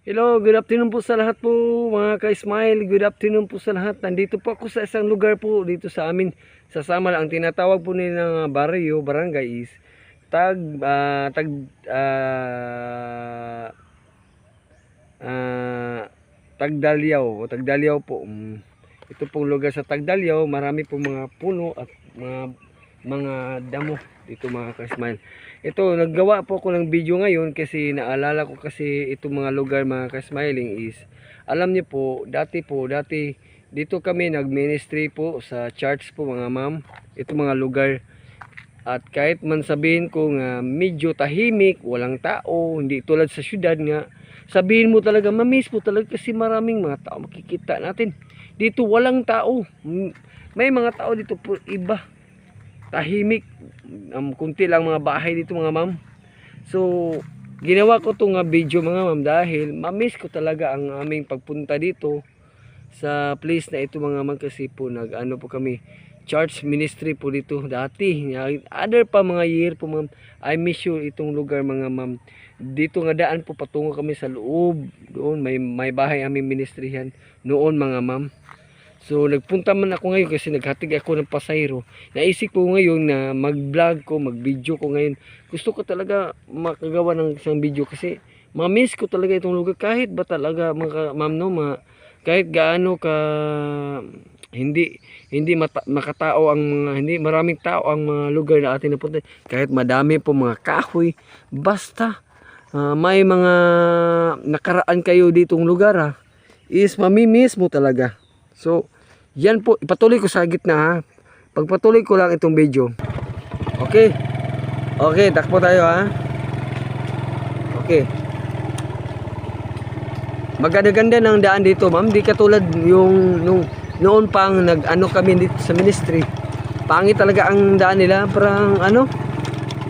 Hello, good afternoon po sa lahat po mga ka-smile. Good afternoon po sa lahat. Nandito po ako sa isang lugar po dito sa amin. Sa Samal, ang tinatawag po nila ng barrio, barangay is tag ah, tag ah, ah, Tagdalyaw o Tagdalyaw po. Mm. Ito pong lugar sa Tagdalyaw, marami po mga puno at mga mga damo dito mga ka-smile. Ito, naggawa po ako ng video ngayon kasi naalala ko kasi itong mga lugar mga ka-smiling is alam niyo po, dati po, dati dito kami nag-ministry po sa church po mga ma'am. Ito mga lugar at kahit man sabihin ko nga medyo tahimik, walang tao, hindi tulad sa syudad nga, sabihin mo talaga, mamiss mo talaga kasi maraming mga tao makikita natin. Dito walang tao. May mga tao dito po iba. Tahimik. Um, kunti lang mga bahay dito mga ma'am. So, ginawa ko to nga video mga ma'am dahil mamiss ko talaga ang aming pagpunta dito sa place na ito mga ma'am kasi po nag ano po kami church ministry po dito dati. Other pa mga year po ma'am I miss you itong lugar mga ma'am. Dito nga daan po patungo kami sa loob. Doon may may bahay aming ministryhan noon mga ma'am so nagpunta man ako ngayon kasi naghatig ako ng pasayro. Naisip ko ngayon na mag-vlog ko mag-video ko ngayon. Gusto ko talaga makagawa ng isang video kasi ma-miss ko talaga itong lugar. Kahit ba talaga mga ma'am no ma, kahit gaano ka hindi hindi mata, makatao ang mga hindi maraming tao ang mga lugar na atin napunta. Kahit madami po mga kahoy basta ah, may mga nakaraan kayo ditong lugar ha, is mamimiss mo talaga so yan po ipatuloy ko sa gitna ha? Pagpatuloy ko lang itong video. Okay? Okay takbo tayo ha? Okay. Maganda-ganda ng daan dito ma'am. Di katulad yung nung noon pang nag-ano kami dito sa ministry. Pangit talaga ang daan nila. Parang ano?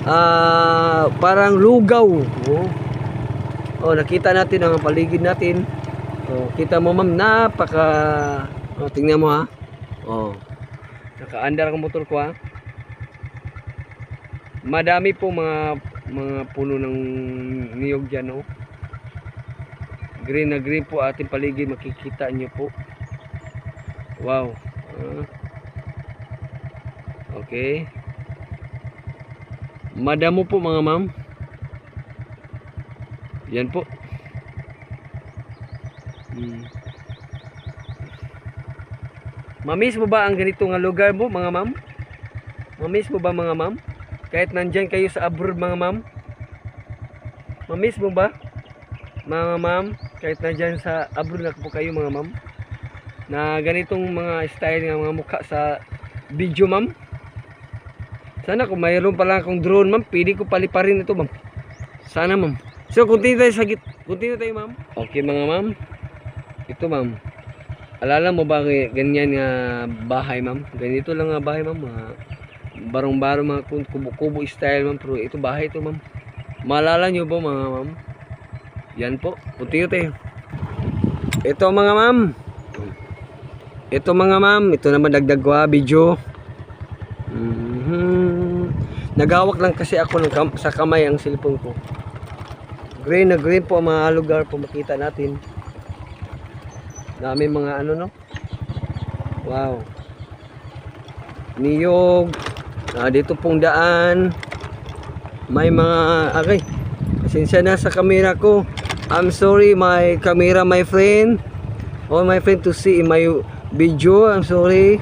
Ah parang lugaw. Oh. oh nakita natin ang paligid natin. Oh kita mo ma'am napaka oh tingnan mo ha oh nakaandar ang motor ko ha madami po mga mga puno ng niyog dyan oh green na green po ating paligid makikita nyo po Wow. Ah. okay. Madamo po mga ma'am. Yan po. Hmm. Mamiss mo ba ang ganito nga lugar mo mga ma'am? Mamiss mo ba mga ma'am? Kahit nandyan kayo sa abroad mga ma'am? Mamiss mo ba? Mga ma'am, kahit nandyan sa abroad na po kayo mga ma'am? na ganitong mga style ng mga mukha sa video ma'am sana kung mayroon pala akong drone ma'am pwede ko paliparin ito ma'am sana ma'am so continue tayo sa git continue tayo ma'am okay mga ma'am ito ma'am alala mo ba ganyan nga bahay ma'am ganito lang nga bahay ma'am barong-barong mga kubo-kubo style ma'am pero ito bahay ito ma'am maalala nyo ba mga ma'am yan po tayo ito mga ma'am ito mga ma'am, ito naman dagdag ko ha, video. Mhm. Nagawak lang kasi ako ng kam- sa kamay ang cellphone ko. Green na green po ang mga lugar po makita natin. Dami mga ano no. Wow. Niyog. Ah, dito pong daan. May mga okay. Pasensya na sa camera ko. I'm sorry my camera my friend. All my friend to see in my video. I'm sorry.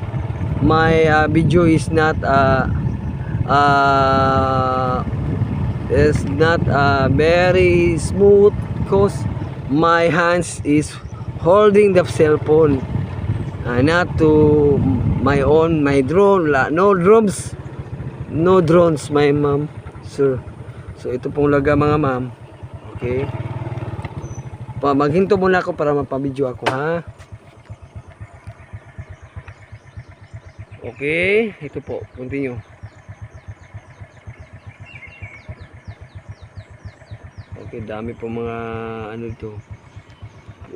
My uh, video is not uh, uh, is not uh, very smooth cause my hands is holding the cell phone. Uh, not to my own my drone la, no drones no drones my mom sir so ito pong laga mga ma'am okay pa maghinto muna ako para mapabidyo ako ha Okay, ito po, continue. Okay, dami po mga ano ito.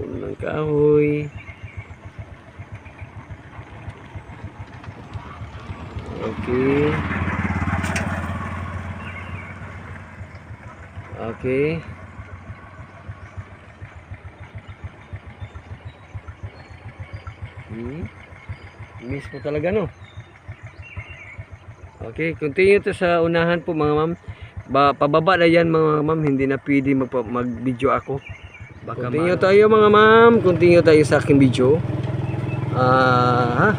Puno ng kahoy. Okay. Okay. Hmm. Miss po talaga no. Okay, continue to sa unahan po mga ma'am. Ba, pababa na yan mga ma'am, hindi na pwede mag-video ako. Baka continue tayo mga ma'am, continue tayo sa aking video. Ah, ha?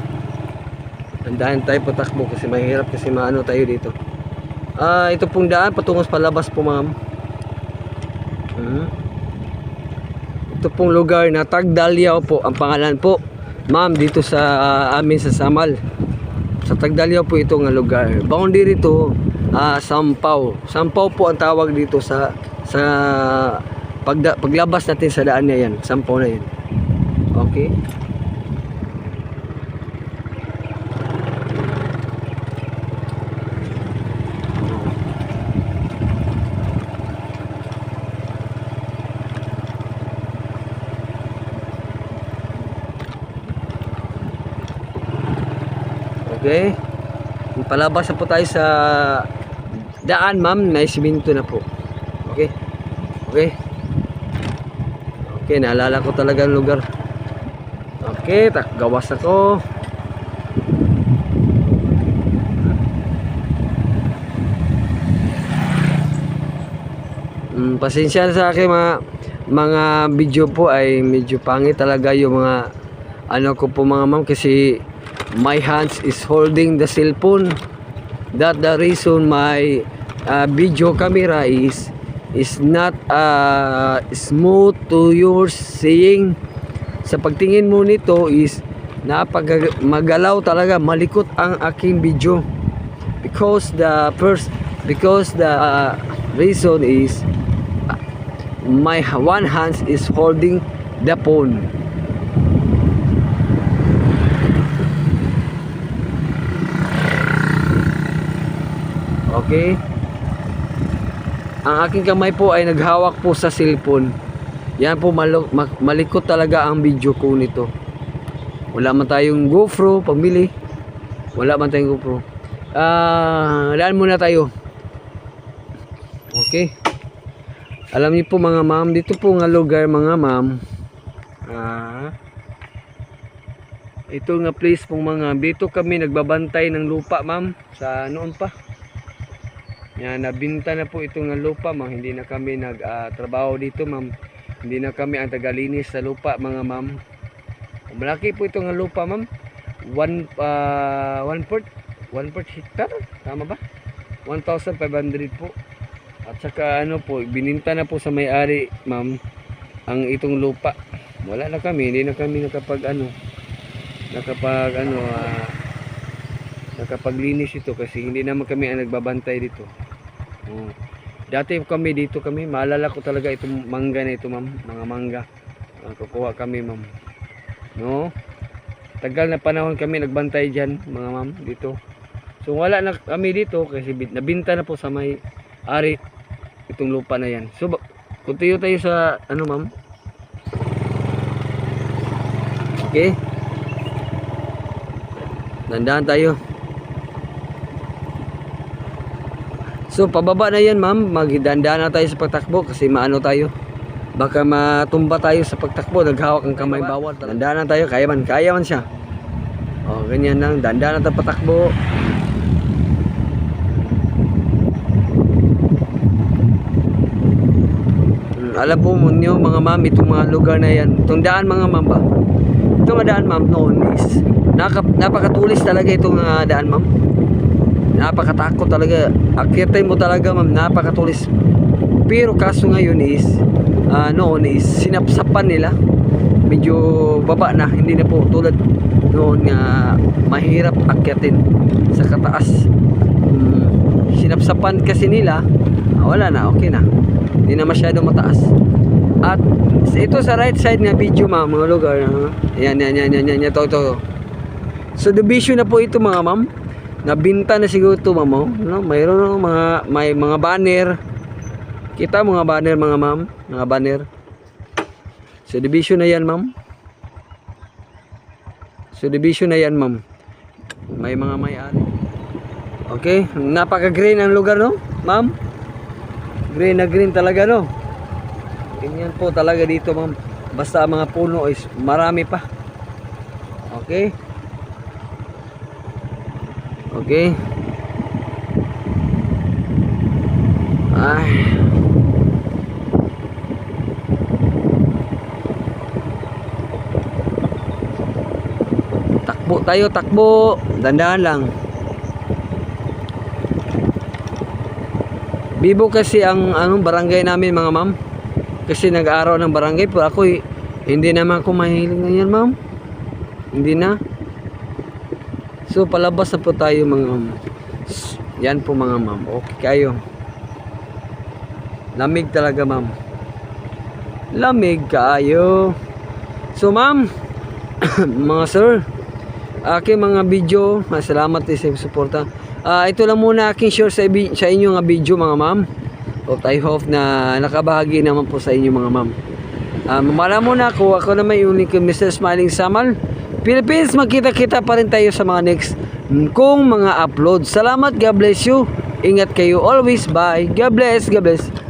Andahan tayo patakbo kasi mahirap kasi maano tayo dito. Ah, ito pong daan patungos palabas po ma'am. Hmm. Ito pong lugar na Tagdalyaw po ang pangalan po. Ma'am dito sa ah, amin sa Samal. Sa Tagdalyaw po ito nga lugar. Boundary to ah Sampaw. Sampaw po ang tawag dito sa sa pagda, paglabas natin sa daan na yan. Sampaw na yan. Okay? Okay? Palabas na po tayo sa daan, ma'am. May siminto na po. Okay? Okay? Okay, naalala ko talaga ang lugar. Okay, tak gawas ako. Mm, pasensya na sa akin mga mga video po ay medyo pangit talaga yung mga ano ko po mga ma'am kasi my hands is holding the cellphone that the reason my uh, video camera is is not uh, smooth to your seeing. Sa pagtingin mo nito is napag magalaw talaga malikot ang aking video. Because the first because the uh, reason is uh, my one hand is holding the phone. Okay? Ang aking kamay po ay naghawak po sa cellphone. Yan po malikot talaga ang video ko nito. Wala man tayong GoPro pamili. Wala man tayong GoPro. Ah, daan muna tayo. Okay. Alam niyo po mga ma'am, dito po nga lugar mga ma'am. Ah. Ito nga place pong mga dito kami nagbabantay ng lupa ma'am sa noon pa. Yan, nabinta na po itong lupa, ma'am. Hindi na kami nagtrabaho dito, ma'am. Hindi na kami ang tagalinis sa lupa, mga ma'am. Malaki po itong lupa, ma'am. One, uh, one fourth, one fourth hectare, tama ba? 1,500 po. At saka ano po, bininta na po sa may-ari, ma'am, ang itong lupa. Wala na kami, hindi na kami nakapag ano, nakapag ano, ah, nakapaglinis ito kasi hindi naman kami ang nagbabantay dito. Oh. Dati kami dito kami, maalala ko talaga itong mangga na ito, ma'am, mga mangga. Ah, kukuha kami, ma'am. No? Tagal na panahon kami nagbantay diyan, mga ma'am, dito. So wala na kami dito kasi bin- nabinta na po sa may ari itong lupa na yan. So continue tayo sa ano, ma'am? Okay? Dandaan tayo. So pababa na yan ma'am, magdandaan na tayo sa pagtakbo kasi maano tayo. Baka matumba tayo sa pagtakbo, naghawak ang kamay bawal. Dandaan na tayo, kaya man, kaya man siya. O ganyan lang, dandaan na tayo patakbo. Hmm, alam po mo nyo mga ma'am, itong mga lugar na yan, itong daan mga ma'am ba? Itong daan ma'am noon is, napakatulis talaga itong mga daan ma'am napakatakot talaga. Akyatin mo talaga ma'am napakatulis. Pero kaso ngayon is ah, noon is sinapsapan nila. Medyo baba na hindi na po tulad noon nga mahirap akyatin sa kataas. Hmm, sinapsapan kasi nila ah, wala na okay na. Hindi na masyado mataas. At ito sa right side nga video ma'am mga lugar ah. yan yan yan yan yan ito ito So division na po ito mga ma'am. Nabinta na siguro ito ma'am. oh. No? Mayroon no, mga may mga banner. Kita mga banner mga ma'am, mga banner. So division na yan ma'am. So division na yan ma'am. May mga may-ari. Okay, napaka-green ang lugar no, ma'am. Green na green talaga no. Ganyan po talaga dito ma'am. Basta mga puno is marami pa. Okay. Okay. Ay. Takbo tayo, takbo. Dandahan lang. Bibo kasi ang anong barangay namin mga ma'am. Kasi nag-araw ng barangay pero ako hindi naman ako mahilig ngayon ma'am. Hindi na. So palabas na po tayo mga ma'am. Yan po mga ma'am. Okay kayo. Lamig talaga ma'am. Lamig kayo. So ma'am, mga sir, aking mga video, ah, salamat sa suporta. Ah, ito lang muna aking share sa, sa inyo nga video mga ma'am. Hope I hope na nakabahagi naman po sa inyo mga ma'am. Ah, mamala muna ako, ako naman yung Mr. Smiling Samal. Philippines, magkita-kita pa rin tayo sa mga next kong mga upload. Salamat, God bless you. Ingat kayo always. Bye. God bless, God bless.